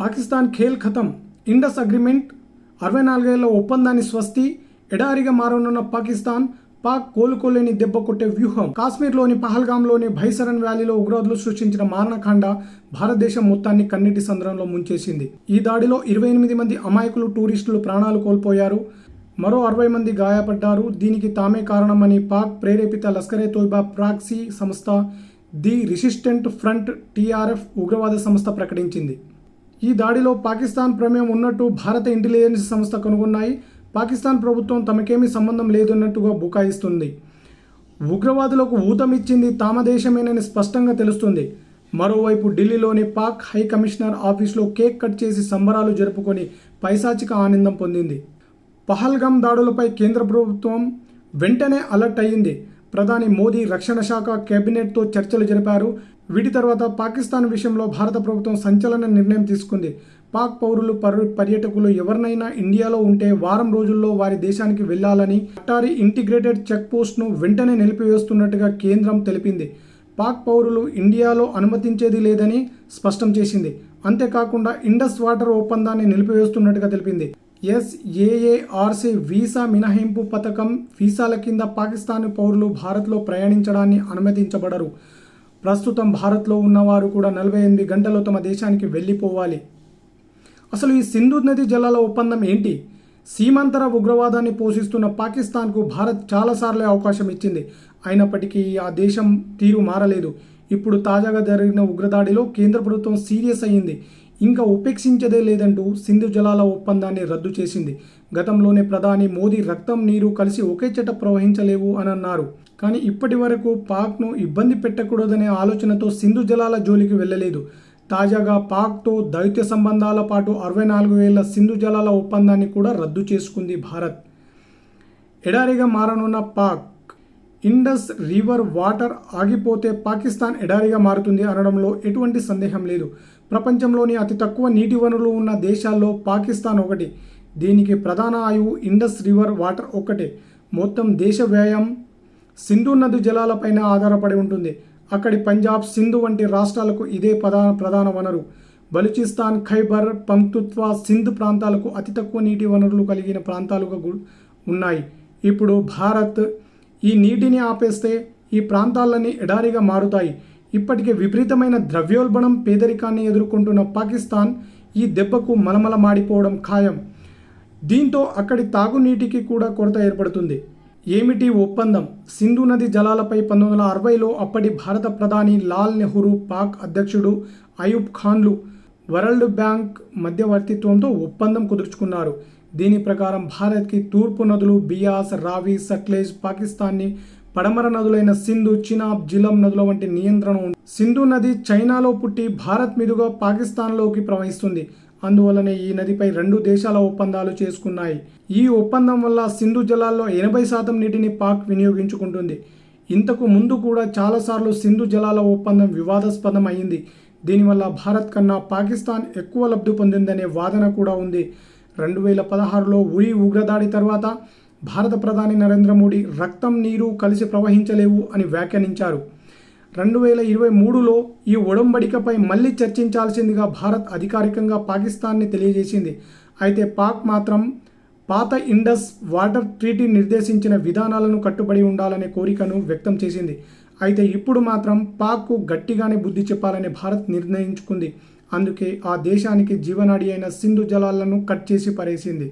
పాకిస్తాన్ ఖేల్ ఖతం Indus agreement అరవై నాలుగేళ్ళ ఒప్పందాన్ని స్వస్తి ఎడారిగా మారనున్న పాకిస్తాన్ పాక్ కోలుకోలేని దెబ్బ కొట్టే వ్యూహం. కాశ్మీర్లోని పహల్గాంలోని భైసరన్ వ్యాలీలో ఉగ్రవాదులు సృష్టించిన మారణకాండ భారతదేశం మొత్తాన్ని కన్నీటి సంద్రంలో ముంచేసింది. ఈ దాడిలో ఇరవై ఎనిమిది మంది అమాయకులు టూరిస్టులు ప్రాణాలు కోల్పోయారు. మరో అరవై మంది గాయపడ్డారు. దీనికి తామే కారణమని పాక్ ప్రేరేపిత లస్కరే తోయిబా ప్రాక్సీ సంస్థ ది రిసిస్టెంట్ ఫ్రంట్ టీఆర్ఎఫ్ ఉగ్రవాద సంస్థ ప్రకటించింది. ఈ దాడిలో పాకిస్తాన్ ప్రమేయం ఉన్నట్టు భారత ఇంటెలిజెన్స్ సంస్థ కనుగొన్నాయి. పాకిస్తాన్ ప్రభుత్వం తమకేమీ సంబంధం లేదన్నట్టుగా బుకాయిస్తుంది. ఉగ్రవాదులకు ఊతమిచ్చింది తామ దేశమేనని స్పష్టంగా తెలుస్తుంది. మరోవైపు ఢిల్లీలోని పాక్ హై కమిషనర్ ఆఫీస్లో కేక్ కట్ చేసి సంబరాలు జరుపుకొని పైశాచిక ఆనందం పొందింది. పహల్గామ్ దాడులపై కేంద్ర ప్రభుత్వం వెంటనే అలర్ట్ అయ్యింది. ప్రధాని మోదీ రక్షణ శాఖ కేబినెట్తో చర్చలు జరిపారు. వీటి తర్వాత పాకిస్తాన్ విషయంలో భారత ప్రభుత్వం సంచలన నిర్ణయం తీసుకుంది. పాక్ పౌరులు పర్ ఎవరినైనా ఇండియాలో ఉంటే వారం రోజుల్లో వారి దేశానికి వెళ్ళాలని అట్టారి ఇంటిగ్రేటెడ్ చెక్ పోస్ట్ను వెంటనే నిలిపివేస్తున్నట్టుగా కేంద్రం తెలిపింది. పాక్ పౌరులు ఇండియాలో అనుమతించేది లేదని స్పష్టం చేసింది. అంతేకాకుండా ఇండస్ వాటర్ ఒప్పందాన్ని నిలిపివేస్తున్నట్టుగా తెలిపింది. ఎస్ఏఏఆర్సీ వీసా మినహాయింపు పథకం వీసాల కింద పాకిస్తాన్ పౌరులు భారత్లో ప్రయాణించడాన్ని అనుమతించబడరు. ప్రస్తుతం భారత్లో ఉన్నవారు కూడా నలభై ఎనిమిది గంటల్లో తమ దేశానికి వెళ్ళిపోవాలి. అసలు ఈ సింధు నది జలాల ఒప్పందం ఏంటి? సీమాంతర ఉగ్రవాదాన్ని పోషిస్తున్న పాకిస్తాన్కు భారత్ చాలాసార్లే అవకాశం ఇచ్చింది. అయినప్పటికీ ఆ దేశం తీరు మారలేదు. ఇప్పుడు తాజాగా జరిగిన ఉగ్రదాడిలో కేంద్ర ప్రభుత్వం సీరియస్ అయ్యింది. ఇంకా ఉపేక్షించదే లేదంటూ సింధు జలాల ఒప్పందాన్ని రద్దు చేసింది. గతంలోనే ప్రధాని మోదీ రక్తం నీరు కలిసి ఒకే చెట ప్రవహించలేవు అని అన్నారు కానీ ఇప్పటి వరకు పాక్ను ఇబ్బంది పెట్టకూడదనే ఆలోచనతో సింధు జలాల జోలికి వెళ్ళలేదు. తాజాగా పాక్తో దౌత్య సంబంధాల పాటు అరవై నాలుగు వేల సింధు జలాల ఒప్పందాన్ని కూడా రద్దు చేసుకుంది భారత్. ఎడారిగా మారనున్న పాక్ ఇండస్ రివర్ వాటర్ ఆగిపోతే పాకిస్తాన్ ఎడారిగా మారుతుంది అనడంలో ఎటువంటి సందేహం లేదు. ప్రపంచంలోని అతి తక్కువ నీటి వనరులు ఉన్న దేశాల్లో పాకిస్తాన్ ఒకటి దీనికి ప్రధాన ఆయువు ఇండస్ రివర్ వాటర్ ఒక్కటే. మొత్తం దేశ వ్యయం సింధు నది జలాలపైన ఆధారపడి ఉంటుంది. అక్కడి పంజాబ్ సింధు వంటి రాష్ట్రాలకు ఇదే ప్రధాన ప్రధాన వనరు. బలుచిస్తాన్ ఖైబర్ పంక్తుత్వ సింధు ప్రాంతాలకు అతి తక్కువ నీటి వనరులు కలిగిన ప్రాంతాలుగా ఉన్నాయి. ఇప్పుడు భారత్ ఈ నీటిని ఆపేస్తే ఈ ప్రాంతాలన్నీ ఎడారిగా మారుతాయి. ఇప్పటికే విపరీతమైన ద్రవ్యోల్బణం పేదరికాన్ని ఎదుర్కొంటున్న పాకిస్తాన్ ఈ దెబ్బకు మలమల మాడిపోవడం ఖాయం. దీంతో అక్కడి తాగునీటికి కూడా కొరత ఏర్పడుతుంది. ఏమిటి ఒప్పందం? సింధు నది జలాలపై పంతొమ్మిది వందల అరవైలో అప్పటి భారత ప్రధాని లాల్ నెహ్రూ పాక్ అధ్యక్షుడు అయూబ్ ఖాన్లు వరల్డ్ బ్యాంక్ మధ్యవర్తిత్వంతో ఒప్పందం కుదుర్చుకున్నారు. దీని ప్రకారం భారత్కి తూర్పు నదులు బియాస్ రావి సట్లేజ్ పాకిస్తాన్ని పడమర నదులైన సింధు చినాబ్ జిలం నదుల వంటి నియంత్రణ ఉంది సింధు నది చైనాలో పుట్టి భారత్ మీదుగా పాకిస్తాన్లోకి ప్రవహిస్తుంది. అందువలనే ఈ నదిపై రెండు దేశాల ఒప్పందాలు చేసుకున్నాయి. ఈ ఒప్పందం వల్ల సింధు జలాల్లో ఎనభై శాతం నీటిని పాక్ వినియోగించుకుంటుంది. ఇంతకు ముందు కూడా చాలాసార్లు సింధు జలాల ఒప్పందం వివాదాస్పదం అయింది దీనివల్ల భారత్ కన్నా పాకిస్తాన్ ఎక్కువ లబ్ధి పొందిందనే వాదన కూడా ఉంది. రెండు వేల పదహారులో ఉరి ఉగ్రదాడి తర్వాత భారత ప్రధాని నరేంద్ర మోడీ రక్తం నీరు కలిసి ప్రవహించలేవు అని వ్యాఖ్యానించారు. రెండు వేల ఇరవై మూడులో ఈ ఒడంబడికపై మళ్ళీ చర్చించాల్సిందిగా భారత్ అధికారికంగా పాకిస్తాన్ని తెలియజేసింది. అయితే పాక్ మాత్రం పాత ఇండస్ వాటర్ ట్రీటీ నిర్దేశించిన విధానాలను కట్టుబడి ఉండాలనే కోరికను వ్యక్తం చేసింది. అయితే ఇప్పుడు మాత్రం పాక్కు గట్టిగానే బుద్ధి చెప్పాలని భారత్ నిర్ణయించుకుంది. అందుకే ఆ దేశానికి జీవనాడి అయిన సింధు జలాలను కట్ చేసి పరేసింది.